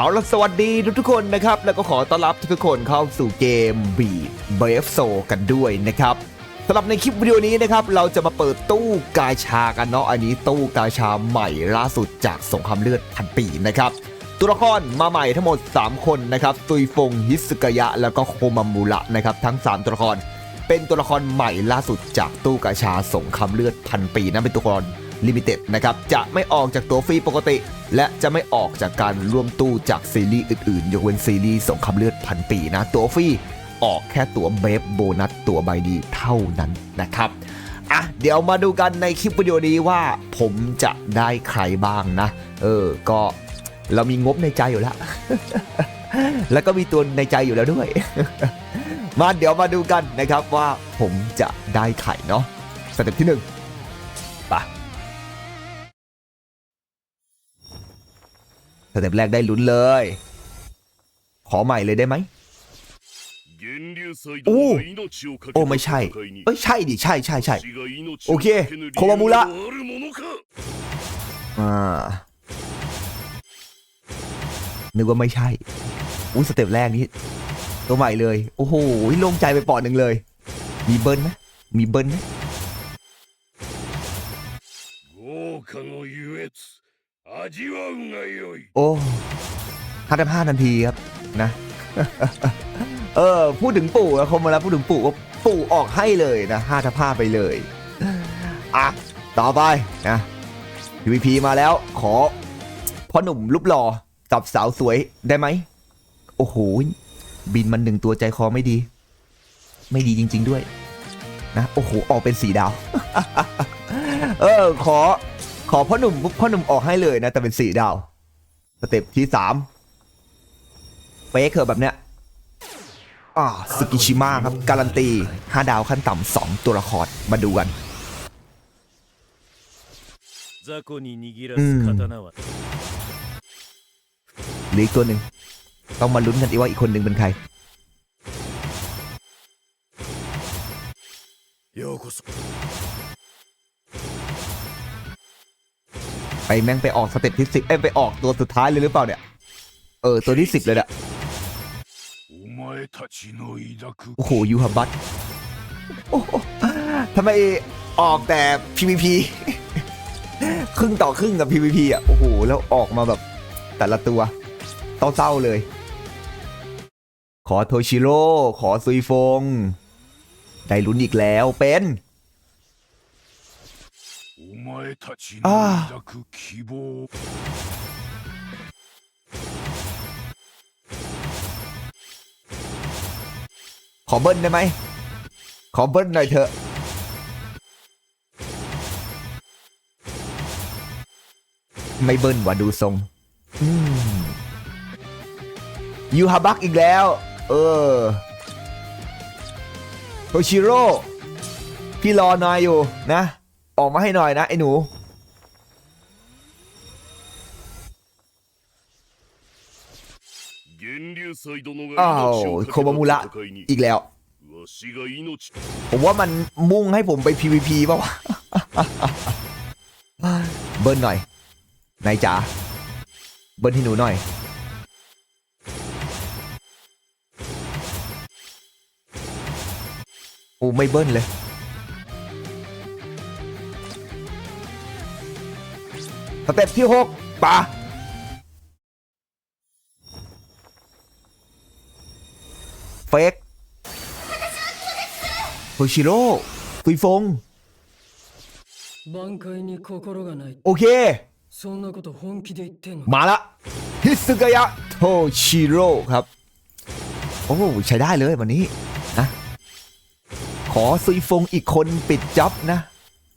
เอาล่ะสวัสดีทุกๆคนนะครับ แล้วก็ขอต้อนรับทุกๆคนเข้าสู่เกมบีดเบฟโซกันด้วยนะครับสำหรับในคลิปวิดีโอนี้นะครับ เราจะมาเปิดตู้กาชากันเนาะอันนี้ตู้กาชาใหม่ล่าสุดจากสงครามเลือดพันปีนะครับ ตัวละครมาใหม่ทั้งหมด 3 คนนะครับตุยฟงฮิสกยะ แล้วก็โคมามูระนะครับ ทั้ง 3 ตัวละคร เป็นตัวละครใหม่ล่าสุดจากตู้กาชาสงครามเลือดพันปีนั่นเป็นตัวละคร ลิมิเต็ดนะครับจะไม่ออกจากตัวฟรีปกติ และจะไม่ออกจากการร่วมตู้จากซีรีส์อื่นๆ ยกเว้นซีรีส์สงครามเลือดพันปีนะ ตัวฟรีออกแค่ตัวเบฟโบนัสตัวใบดีเท่านั้นนะครับอะเดี๋ยวมาดูกันในคลิปวิดีโอนี้ว่าผมจะได้ใครบ้างนะ เออ ก็เรามีงบในใจอยู่แล้ว แล้วก็มีตัวในใจอยู่แล้วด้วย มาเดี๋ยวมาดูกันนะครับว่าผมจะได้ไข่เนาะสเต็ปที่หนึ่ง เต็ปแรกได้ลุ้นเลย ขอใหม่เลยได้ไหมโอ้โอ้ไม่ใช่เอ้ยใช่ดิใช่ใช่ใช่โอเคโคมามุระอ่านึกว่าไม่ใช่อุ้ยสเต็ปแรกนี้ตัวใหม่เลย โอ้โหโล่งใจไปปอดหนึ่งเลย มีเบิ้ลไหมมีเบิ้ลไหม โอ้ห้าสิบห้านาทีครับนะ เออ พูดถึงปู่แล้วคมมาแล้วพูดถึงปู่ปู่ออกให้เลยนะห้าทับห้าไปเลย อะ ต่อไปนะ PVP มาแล้วขอพ่อหนุ่มรูปหล่อกับสาวสวยได้ไหม โอ้โห บินมันหนึ่งตัวใจคอไม่ดี ไม่ดีจริง ๆด้วย นะ โอ้โห ออกเป็นสีดาว เออ ขอ ขอพ่อหนุ่มพ่อหนุ่มออกให้เลยนะ แต่เป็นสี่ดาว สเต็ปที่สามเป๊ะเคอแบบเนี้ยอ่าสกิชิมะครับ การันตีห้าดาวขั้นต่ำสองตัวละครมาดูกันอืมหรืออีกตัวหนึ่งต้องมาลุ้นกันอีกว่าอีกคนหนึ่งเป็นใคร ไปแม่งไปออกสเต็ปที่สิบเอ้ยไปออกตัวสุดท้ายเลยหรือเปล่าเนี่ย เออตัวที่สิบเลยอะโอ้โหยูฮับบัตโอ้ทำไมออกแต่ PVP ครึ่งต่อครึ่งกับ PVP อะโอ้โหแล้วออกมาแบบแต่ละตัวต้องเศร้าเลย ขอโทชิโร่ขอซุยฟง ได้ลุ้นอีกแล้วเป็น ああขอเบิ้ลได้ไหม ขอเบิ้ลหน่อยเถอะไม่เบิ้ลว่ะดูทรงยูฮาบักอีกแล้ว เออโทชิโร่พี่รอหน่อยอยู่นะ ออกมาให้หน่อยนะไอ้หนู อ้าวโคบามูระอีกแล้ว ผมว่ามันมุ่งให้ผมไป PVP ป่าวะเบิ้นหน่อยนายจ๋าเบิ้นให้หนูหน่อยอูไม่เบิ้นเลย สเต็ปที่ 6ป่ะเฟกโฮชิโร่ตุยฟง โอเค มาละฮิสึกายะโทชิโร่ครับ โอ้ใช้ได้เลยวันนี้นะ ขอซุยฟงอีกคนปิดจ็อบนะ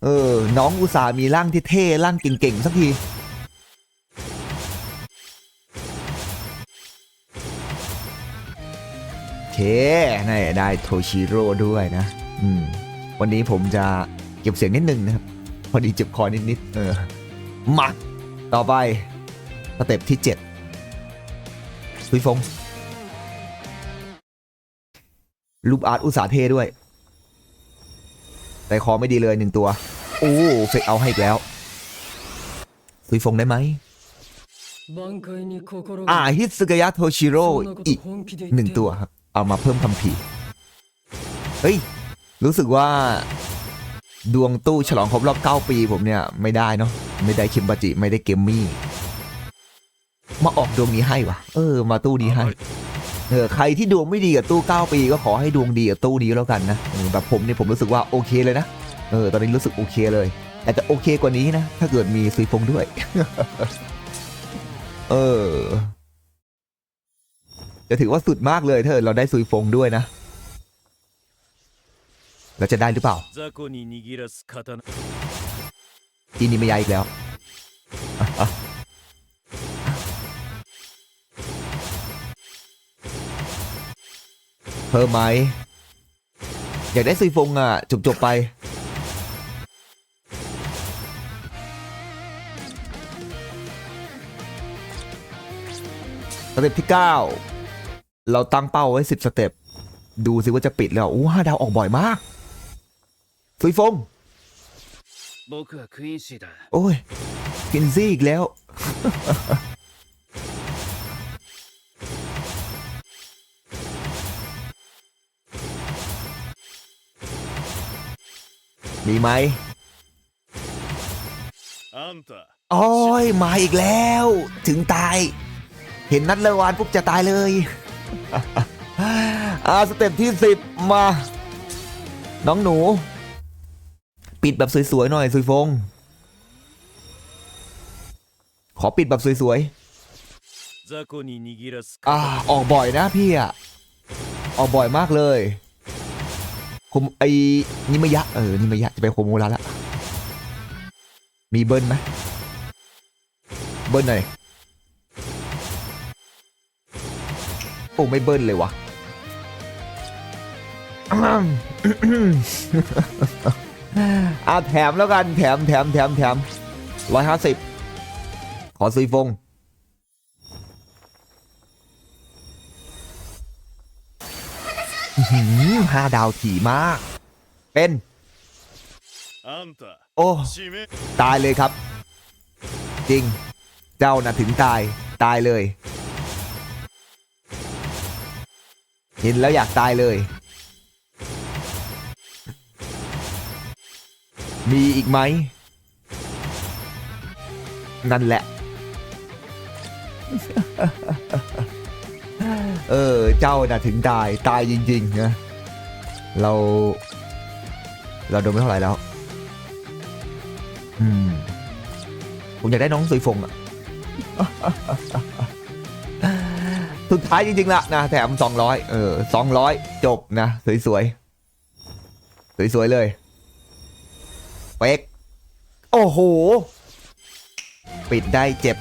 เออ น้องอุตส่ามีร่างที่เท่ร่างเก่งๆ สักที โอเคนี่ได้โทชิโร่ด้วยนะ อืม วันนี้ผมจะเก็บเสียงนิดนึงนะครับ พอดีเจ็บคอนิดๆ เออ มา ต่อไป สเต็ปที่เจ็ดซุยฟงรูปอาร์ตอุตสาเทด้วย แต่คอไม่ดีเลยหนึ่งตัว โอ้เฟกเอาให้อีกแล้วซุยฟงได้ไหมอ่าฮิตสึกยะโทชิโร่อีกหนึ่งตัวครับ เอามาเพิ่มคำผีเฮ้ย รู้สึกว่า ดวงตู้ฉลองครบรอบ 9 ปีผมเนี่ย ไม่ได้เนาะไม่ได้คิมบาจิ ไม่ได้เกมมี่ มาออกดวงนี้ให้วะเออ มาตู้นี้ให้ เออใครที่ดวงไม่ดีกับตู้ 9 ปี ก็ขอให้ดวงดีกับตู้นี้แล้วกันนะแบบผมเนี่ยผมรู้สึกว่าโอเคเลยนะเออตอนนี้รู้สึกโอเคเลยอาจจะโอเคกว่านี้นะ ถ้าเกิดมีซุยฟงด้วย เออ จะถือว่าสุดมากเลยเธอเราได้ซุยฟงด้วยนะเราจะได้หรือเปล่าจีนีไม่ยาอีกแล้ว เพิ่มไหม อยากได้ซุยฟงอะจบจบไป สเต็ปที่ 9 เราตั้งเป้าไว้ 10 สเต็ป ดูซิว่าจะปิดแล้วอู้ห้าดาวออกบ่อยมากซุยฟง โอ้ยกินซี่อีกแล้ว มีไหมโอ้ยมาอีกแล้ว ถึงตาย เห็นนัดเลวานปุ๊บจะตายเลยอาสเต็ปที่สิบมา น้องหนู ปิดแบบสวยๆหน่อย สุยฟง ขอปิดแบบสวยๆอ่าออกบ่อยนะพี่อะออกบ่อยมากเลย คมไอ้นิมยะเออนิมยะจะไปโคโมระละมีเบิ้ลไหมเบิ้ลหน่อยโอ้ไม่เบิ้ลเลยวะอ่าแถมแล้วกันแถมแถมแถมแถมร้อยห้าสิบขอซุยฟง ห้าดาวถี่มาก เป็น โอ้ ตายเลยครับ จริง เจ้าน่ะถึงตาย ตายเลย เห็นแล้วอยากตายเลย มีอีกไหม นั่นแหละ เออ เจ้าน่ะถึงตาย ตายจริงๆนะ เรา เราโดนไม่เท่าไหร่แล้ว อืม ผมอยากได้น้องซุยฟงอะสุดท้ายจริงๆละนะแถมสองร้อยเออสองร้อยจบนะ สวยๆ สวยๆ เลยเป๊กโอ้โห ปิดได้เจ็บ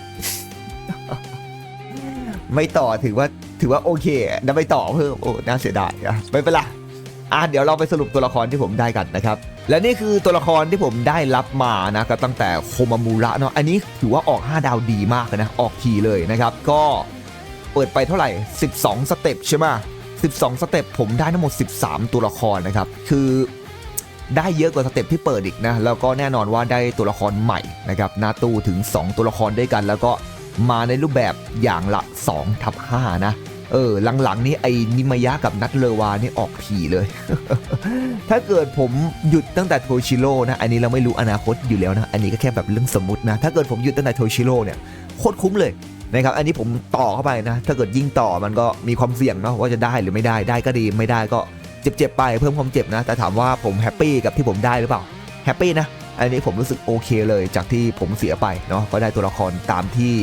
ไม่ต่อถือว่า ถือว่าโอเคนะไม่ต่อเพิ่มโอ้น่าเสียดายอะไม่เป็นไรอะเดี๋ยวเราไปสรุปตัวละครที่ผมได้กันนะครับ และนี่คือตัวละครที่ผมได้รับมานะก็ตั้งแต่โคมามูระเนาะอันนี้ถือว่าออก 5 ดาวดีมากนะ ออกทีเลยนะครับ ก็เปิดไปเท่าไหร่ 12 สเต็ปใช่ไหม12 สเต็ปผมได้ทั้งหมด 13 ตัวละครนะครับ คือได้เยอะกว่าสเต็ปที่เปิดอีกนะ แล้วก็แน่นอนว่าได้ตัวละครใหม่นะครับหน้าตู้ถึง 2 ตัวละครด้วยกัน แล้วก็มาในรูปแบบอย่างละ2ทับ5นะ เออหลังๆนี้ไอ้นิมายะกับนัทเลวานี่ออกผีเลย ถ้าเกิดผมหยุดตั้งแต่โทชิโร่นะ อันนี้เราไม่รู้อนาคตอยู่แล้วนะ อันนี้ก็แค่แบบเรื่องสมมตินะ ถ้าเกิดผมหยุดตั้งแต่โทชิโร่เนี่ยโคตรคุ้มเลยนะครับ อันนี้ผมต่อเข้าไปนะ ถ้าเกิดยิ่งต่อมันก็มีความเสี่ยงเนาะว่าจะได้หรือไม่ได้ ได้ก็ดี ไม่ได้ก็เจ็บๆไปเพิ่มความเจ็บนะ แต่ถามว่าผมแฮปปี้กับที่ผมได้หรือเปล่า แฮปปี้นะ อันนี้ผมรู้สึกโอเคเลยจากที่ผมเสียไปเนาะ ก็ได้ตัวละครตามที่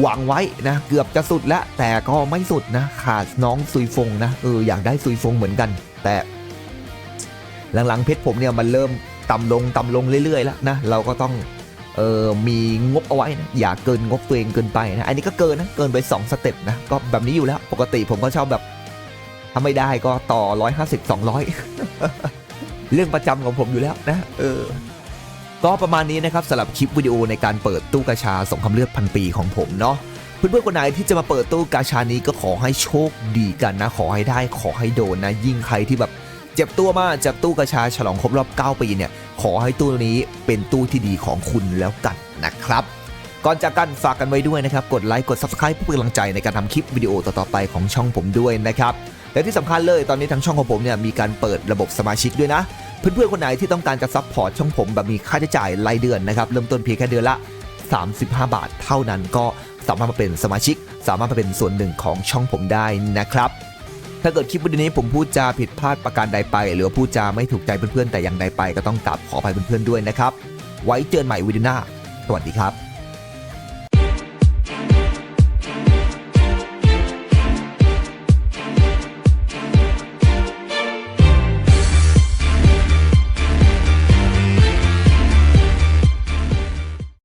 หวังไว้นะเกือบจะสุดแล้วแต่ก็ไม่สุดนะขาดน้องซุยฟงนะเอออยากได้ซุยฟงเหมือนกัน แต่ หลังๆเพชรผมเนี่ยมันเริ่มต่ำลงต่ำลงเรื่อยๆแล้วนะเราก็ต้องเออมีงบเอาไว้นะอย่าเกินงบตัวเองเกินไปนะอันนี้ก็เกินนะเกินไป 2 สเต็ปนะก็แบบนี้อยู่แล้วปกติผมก็ชอบแบบถ้าไม่ได้ก็ต่อ 150 200 เรื่องประจำของผมอยู่แล้วนะเออ ก็ประมาณนี้นะครับสำหรับคลิปวิดีโอในการเปิดตู้กาชาสงครามเลือดพันปีของผมเนาะเพื่อนๆคนไหนที่จะมาเปิดตู้กาชานี้ก็ขอให้โชคดีกันนะ ขอให้ได้ขอให้โดนนะ ยิ่งใครที่แบบเจ็บตัวมากจากตู้กาชาฉลองครบรอบ 9 ปีเนี่ย ขอให้ตู้นี้เป็นตู้ที่ดีของคุณแล้วกันนะครับ ก่อนจากกันฝากกันไว้ด้วยนะครับ กดไลค์ กด Subscribe เพื่อเป็นกำลังใจในการทำคลิปวิดีโอต่อๆไปของช่องผมด้วยนะครับ และที่สำคัญเลยตอนนี้ทางช่องของผมเนี่ยมีการเปิดระบบสมาชิกด้วยนะ เพื่อนๆคนไหนที่ต้องการจะซัพพอร์ตช่องผมแบบมีค่าใช้จ่ายรายเดือนนะครับเริ่มต้นเพียงแค่เดือนละ 35 บาทเท่านั้นก็สามารถมาเป็นสมาชิก สามารถมาเป็นส่วนหนึ่งของช่องผมได้นะครับ ถ้าเกิดคลิปวิดีโอนี้ผมพูดจาผิดพลาดประการใดไป หรือว่าพูดจาไม่ถูกใจเพื่อนๆแต่อย่างใดไปก็ต้องกราบขออภัยเพื่อนๆด้วยนะครับ ไว้เจอกันใหม่วิดีโอหน้า สวัสดีครับ